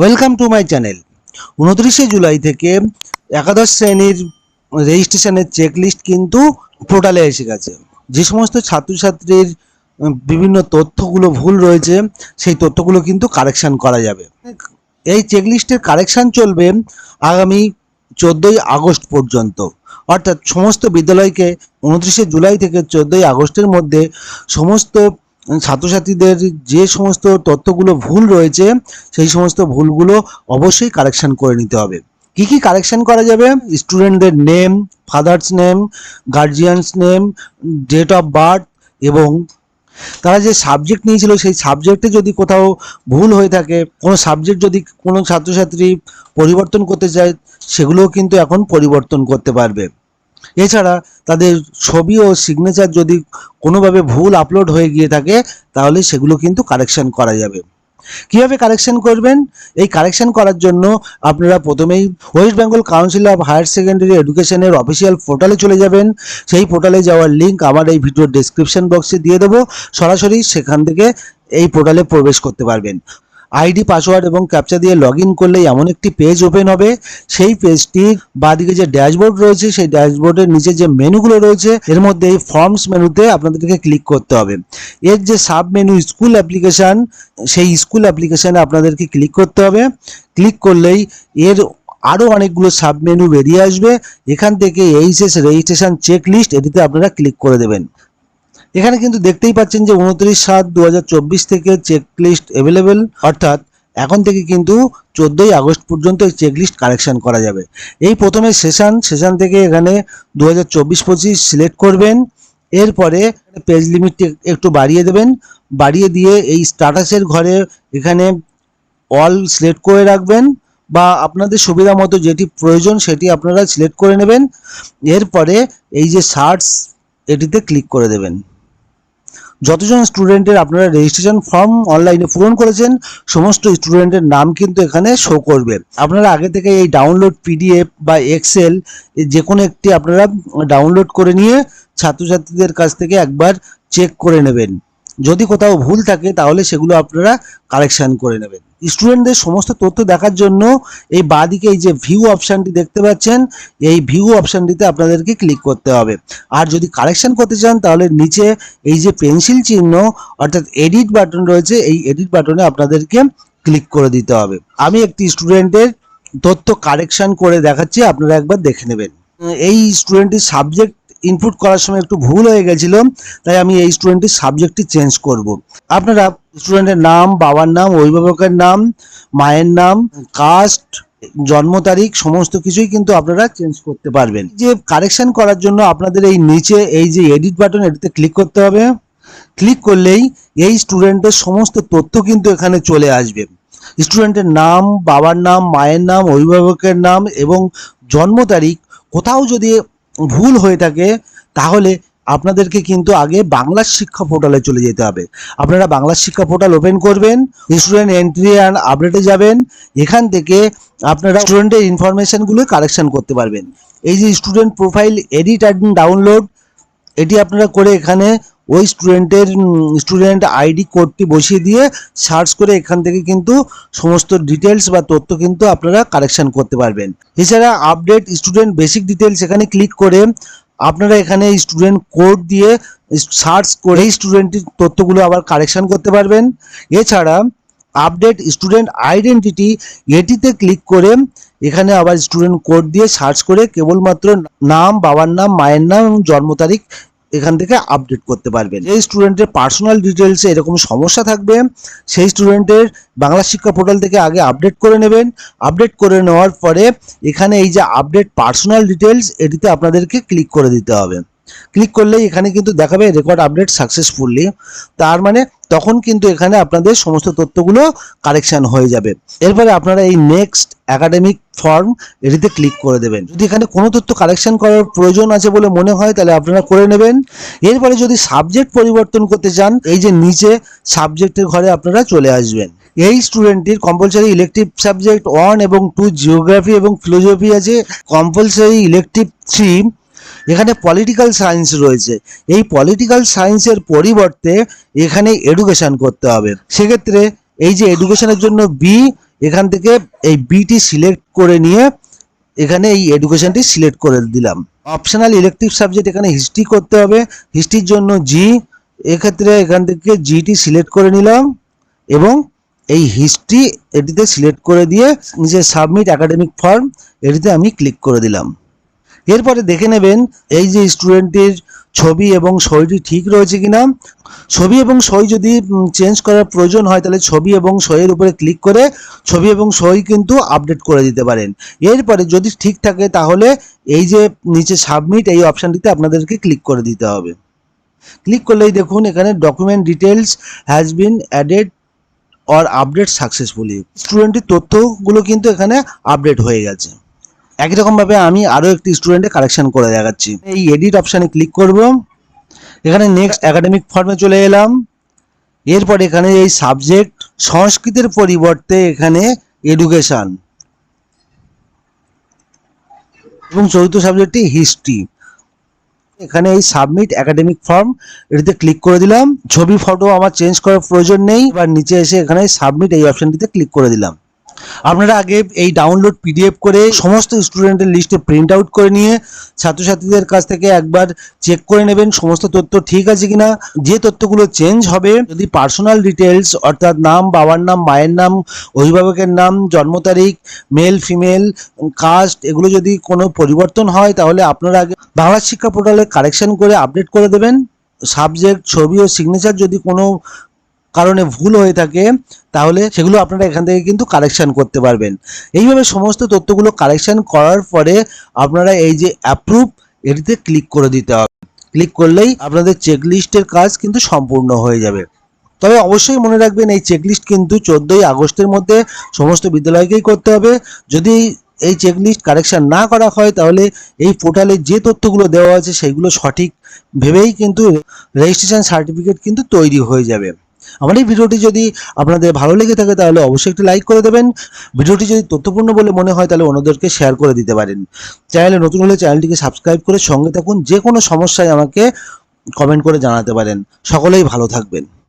Welcome to my channel উনত্রিশে জুলাই থেকে একাদশ শ্রেণির রেজিস্ট্রেশনের চেকলিস্ট কিন্তু পোর্টালে এসে গেছে। যে সমস্ত ছাত্রছাত্রীর বিভিন্ন তথ্যগুলো ভুল রয়েছে, সেই তথ্যগুলো কিন্তু কারেকশন করা যাবে। এই চেকলিস্টের কারেকশন চলবে আগামী চোদ্দোই আগস্ট পর্যন্ত। অর্থাৎ সমস্ত বিদ্যালয়কে উনত্রিশে জুলাই থেকে চোদ্দোই আগস্টের মধ্যে সমস্ত ছাত্রছাত্রীদের যে সমস্ত তথ্যগুলো ভুল রয়েছে, সেই সমস্ত ভুলগুলো অবশ্যই কারেকশন করে নিতে হবে। কি কি কারেকশন করা যাবে? স্টুডেন্টদের name father's name guardian's name date of birth এবং তারা যে সাবজেক্ট নিয়েছিল সেই সাবজেক্টে যদি কোথাও ভুল হয়ে থাকে, কোনো সাবজেক্ট যদি কোনো ছাত্রছাত্রী পরিবর্তন করতে চায়, সেগুলোও কিন্তু এখন পরিবর্তন করতে পারবে। এছাড়া তাদের ছবি ও সিগনেচার যদি কোনোভাবে ভুল আপলোড হয়ে গিয়ে থাকে, তাহলে সেগুলো কিন্তু কারেকশান করা যাবে। কীভাবে কারেকশন করবেন? এই কারেকশন করার জন্য আপনারা প্রথমেই West Bengal council of higher secondary এডুকেশনের অফিসিয়াল পোর্টালে চলে যাবেন। সেই পোর্টালে যাওয়ার লিঙ্ক আমার এই ভিডিওর ডেসক্রিপশন বক্সে দিয়ে দেবো। সরাসরি সেখান থেকে এই পোর্টালে প্রবেশ করতে পারবেন। আইডি, পাসওয়ার্ড এবং ক্যাপচা দিয়ে লগ ইন করলেই এমন একটি পেজ ওপেন হবে। সেই পেজটির বাদিকে যে ড্যাশবোর্ড রয়েছে, সেই ড্যাশবোর্ডের নিচে যে মেনুগুলো রয়েছে, এর মধ্যে এই ফর্মস মেনুতে আপনাদেরকে ক্লিক করতে হবে। এর যে সাব মেনু স্কুল অ্যাপ্লিকেশন, সেই স্কুল অ্যাপ্লিকেশনে আপনাদেরকে ক্লিক করতে হবে। ক্লিক করলেই এর আরও অনেকগুলো সাব মেনু বেরিয়ে আসবে। এখান থেকে এইচএস রেজিস্ট্রেশন চেক লিস্ট এটিতে আপনারা ক্লিক করে দেবেন। এখানে কিন্তু দেখতেই পাচ্ছেন যে উনত্রিশ সাত দু থেকে চেক লিস্ট অ্যাভেলেবেল অর্থাৎ এখন থেকে কিন্তু চোদ্দোই আগস্ট পর্যন্ত এই চেক লিস্ট কারেকশন করা যাবে। এই প্রথমে সেশন সেশন থেকে এখানে দু হাজার চব্বিশ পঁচিশ সিলেক্ট করবেন, এরপরে পেজ লিমিটটি একটু বাড়িয়ে দেবেন, বাড়িয়ে দিয়ে এই স্ট্যাটাসের ঘরে এখানে অল সিলেক্ট করে রাখবেন বা আপনাদের সুবিধা মতো যেটি প্রয়োজন সেটি আপনারা সিলেক্ট করে নেবেন, এরপরে এই যে সার্চ এটিতে ক্লিক করে দেবেন। যতজন স্টুডেন্টের আপনারা রেজিস্ট্রেশন ফর্ম অনলাইনে পূরণ করেছেন, সমস্ত স্টুডেন্টের নাম কিন্তু এখানে শো করবে। আপনারা আগে থেকে এই ডাউনলোড পিডিএফ বা এক্সেল যে কোনো একটি আপনারা ডাউনলোড করে নিয়ে ছাত্রছাত্রীদের কাছ থেকে একবার চেক করে নেবেন। যদি কোথাও ভুল থাকে, তাহলে সেগুলো আপনারা কারেকশন করে নেবেন। স্টুডেন্টদের সমস্ত তথ্য দেখার জন্য এই বাঁদিকে এই যে ভিউ অপশানটি দেখতে পাচ্ছেন, এই ভিউ অপশানটিতে আপনাদেরকে ক্লিক করতে হবে। আর যদি কারেকশন করতে চান, তাহলে নিচে এই যে পেন্সিল চিহ্ন, অর্থাৎ এডিট বাটন রয়েছে, এই এডিট বাটনে আপনাদেরকে ক্লিক করে দিতে হবে। আমি একটি স্টুডেন্টের তথ্য কারেকশন করে দেখাচ্ছি, আপনারা একবার দেখে নেবেন। এই স্টুডেন্টের সাবজেক্ট ইনপুট করার সময় একটু ভুল হয়ে গেছিল, তাই আমি এই স্টুডেন্টের সাবজেক্টটি চেঞ্জ করব। আপনারা স্টুডেন্টের নাম, বাবার নাম, অভিভাবকের নাম, মায়ের নাম কাস্ট জন্ম তারিখ, সমস্ত কিছুই কিন্তু আপনারা চেঞ্জ করতে পারবেন। যে কারেকশন করার জন্য আপনাদের এই নিচে এই যে এডিট বাটন এটিতে ক্লিক করতে হবে। ক্লিক করলেই এই স্টুডেন্টের সমস্ত তথ্য কিন্তু এখানে চলে আসবে। স্টুডেন্টের নাম, বাবার নাম, মায়ের নাম, অভিভাবকের নাম এবং জন্ম তারিখ কোথাও যদি ভুল হয়ে থাকে, তাহলে আপনাদেরকে কিন্তু আগে বাংলা শিক্ষা পোর্টালে চলে যেতে হবে। আপনারা বাংলা শিক্ষা পোর্টাল ওপেন করবেন স্টুডেন্ট এন্ট্রি অ্যান্ড আপডেটে যাবেন, এখান থেকে আপনারা স্টুডেন্টের ইনফরমেশানগুলো কারেকশন করতে পারবেন। এই যে student profile edit and download এটি আপনারা করে এখানে ওই স্টুডেন্টের স্টুডেন্ট আইডি কোডটি বসিয়ে দিয়ে সার্চ করে এখান থেকে কিন্তু সমস্ত ডিটেলস বা তথ্য কিন্তু আপনারা কারেকশন করতে পারবেন। এছাড়া আপডেট স্টুডেন্ট বেসিক ডিটেলস এখানে ক্লিক করে আপনারা এখানে স্টুডেন্ট কোড দিয়ে সার্চ করে স্টুডেন্টের তথ্যগুলো আবার কারেকশন করতে পারবেন। এছাড়া আপডেট স্টুডেন্ট আইডেন্টিটি এটিতে ক্লিক করে এখানে আবার স্টুডেন্ট কোড দিয়ে সার্চ করে কেবলমাত্র নাম, বাবার নাম, মায়ের নাম এবং জন্ম তারিখ এখান থেকে আপডেট করতে পারবেন। এই স্টুডেন্টের পার্সোনাল ডিটেলসে এরকম সমস্যা থাকবে, সেই স্টুডেন্টের বাংলা শিক্ষা পোর্টাল থেকে আগে আপডেট করে নেবেন। আপডেট করে নেওয়ার পরে এখানে এই যে আপডেট পার্সোনাল ডিটেলস এটিতে আপনাদেরকে ক্লিক করে দিতে হবে। ক্লিক করলেই এখানে কিন্তু দেখাবে রেকর্ড আপডেট সাকসেসফুলি তার মানে তখন কিন্তু এখানে আপনাদের সমস্ত তথ্যগুলো কারেকশন হয়ে যাবে। এরপরে আপনারা এই নেক্সট একাডেমিক ফর্ম এটিতে ক্লিক করে দেবেন। যদি এখানে কোনো তথ্য কারেকশন করার প্রয়োজন আছে বলে মনে হয়, তাহলে আপনারা করে নেবেন। এরপরে যদি সাবজেক্ট পরিবর্তন করতে চান, এই যে নিচে সাবজেক্টের ঘরে আপনারা চলে আসবেন। এই স্টুডেন্টটির কম্পালসারি ইলেকটিভ সাবজেক্ট ওয়ান এবং টু জিওগ্রাফি এবং ফিলোজফি আছে। কম্পালসারি ইলেকটিভ থ্রি এখানে পলিটিক্যাল সায়েন্স রয়েছে। এই পলিটিক্যাল সায়েন্সের পরিবর্তে এখানে এডুকেশান করতে হবে। সেক্ষেত্রে এই যে এডুকেশনের জন্য বি এখান থেকে এই বিটি সিলেক্ট করে নিয়ে এখানে এই এডুকেশনটি সিলেক্ট করে দিলাম। অপশনাল ইলেকটিভ সাবজেক্ট এখানে হিস্ট্রি করতে হবে। হিস্ট্রির জন্য জি এক্ষেত্রে এখান থেকে জিটি সিলেক্ট করে নিলাম এবং এই হিস্ট্রি এটিতে সিলেক্ট করে দিয়ে নিচে সাবমিট একাডেমিক ফর্ম এটিতে আমি ক্লিক করে দিলাম। এরপরে দেখে নেবেন এই যে স্টুডেন্টের ছবি এবং সইটি ঠিক রয়েছে কিনা। ছবি এবং সই যদি চেঞ্জ করার প্রয়োজন হয়, তাহলে ছবি এবং সইয়ের উপরে ক্লিক করে ছবি এবং সই কিন্তু আপডেট করে দিতে পারেন। এরপরে যদি ঠিক থাকে, তাহলে এই যে নিচে সাবমিট এই অপশানটিতে আপনাদেরকে ক্লিক করে দিতে হবে। ক্লিক করলেই দেখুন, এখানে document details has been added or update successfully স্টুডেন্টের তথ্যগুলো কিন্তু এখানে আপডেট হয়ে গেছে। একই রকমভাবে আমি আরও একটি স্টুডেন্টে কালেকশন করে দেখাচ্ছি। এই এডিট অপশানে ক্লিক করব। এখানে নেক্সট একাডেমিক ফর্মে চলে এলাম। এরপর এখানে এই সাবজেক্ট সংস্কৃতের পরিবর্তে এখানে এডুকেশন এবং চতুর্থ সাবজেক্টটি হিস্ট্রি এখানে এই সাবমিট একাডেমিক ফর্ম এটিতে ক্লিক করে দিলাম। ছবি ফটো আমার চেঞ্জ করার প্রয়োজন নেই। এবার নিচে এসে এখানে সাবমিট এই অপশনটিতে ক্লিক করে দিলাম। আপনারা আগে এই ডাউনলোড পিডিএফ করে সমস্ত স্টুডেন্টের লিস্টে প্রিন্ট আউট করে নিয়ে ছাত্রছাত্রীদের কাছ থেকে একবার চেক করে নেবেন সমস্ত তথ্য ঠিক আছে কিনা। যে তথ্যগুলো চেঞ্জ হবে, যদি পার্সোনাল ডিটেলস অর্থাৎ নাম, বাবার নাম, মায়ের নাম, অভিভাবকের নাম, জন্ম তারিখ মেল ফিমেল কাস্ট এগুলো যদি কোনো পরিবর্তন হয়, তাহলে আপনারা আগে বাংলা শিক্ষা পোর্টালে কারেকশন করে আপডেট করে দেবেন। সাবজেক্ট ছবি ও সিগনেচার যদি কোনো কারণে ভুল হয়ে থাকে, তাহলে সেগুলো আপনারা এখান থেকে কিন্তু কালেকশান করতে পারবেন। এইভাবে সমস্ত তথ্যগুলো কালেকশান করার পরে আপনারা এই যে অ্যাপ্রুভ এটিতে ক্লিক করে দিতে হবে। ক্লিক করলেই আপনাদের চেকলিস্টের কাজ কিন্তু সম্পূর্ণ হয়ে যাবে। তবে অবশ্যই মনে রাখবেন, এই চেকলিস্ট কিন্তু চোদ্দোই আগস্টের মধ্যে সমস্ত বিদ্যালয়কেই করতে হবে। যদি এই চেকলিস্ট কারেকশন না করা হয়, তাহলে এই পোর্টালে যে তথ্যগুলো দেওয়া আছে, সেগুলো সঠিক ভেবেই কিন্তু রেজিস্ট্রেশন সার্টিফিকেট কিন্তু তৈরি হয়ে যাবে। আমার এই ভিডিওটি যদি আপনাদের ভালো লেগে থাকে, তাহলে অবশ্যই একটি লাইক করে দেবেন। ভিডিওটি যদি তথ্যপূর্ণ বলে মনে হয়, তাহলে অন্যদেরকে শেয়ার করে দিতে পারেন। চ্যানেলে নতুন হলে চ্যানেলটিকে সাবস্ক্রাইব করে সঙ্গে থাকুন। যে কোনো সমস্যায় আমাকে কমেন্ট করে জানাতে পারেন। সকলেই ভালো থাকবেন।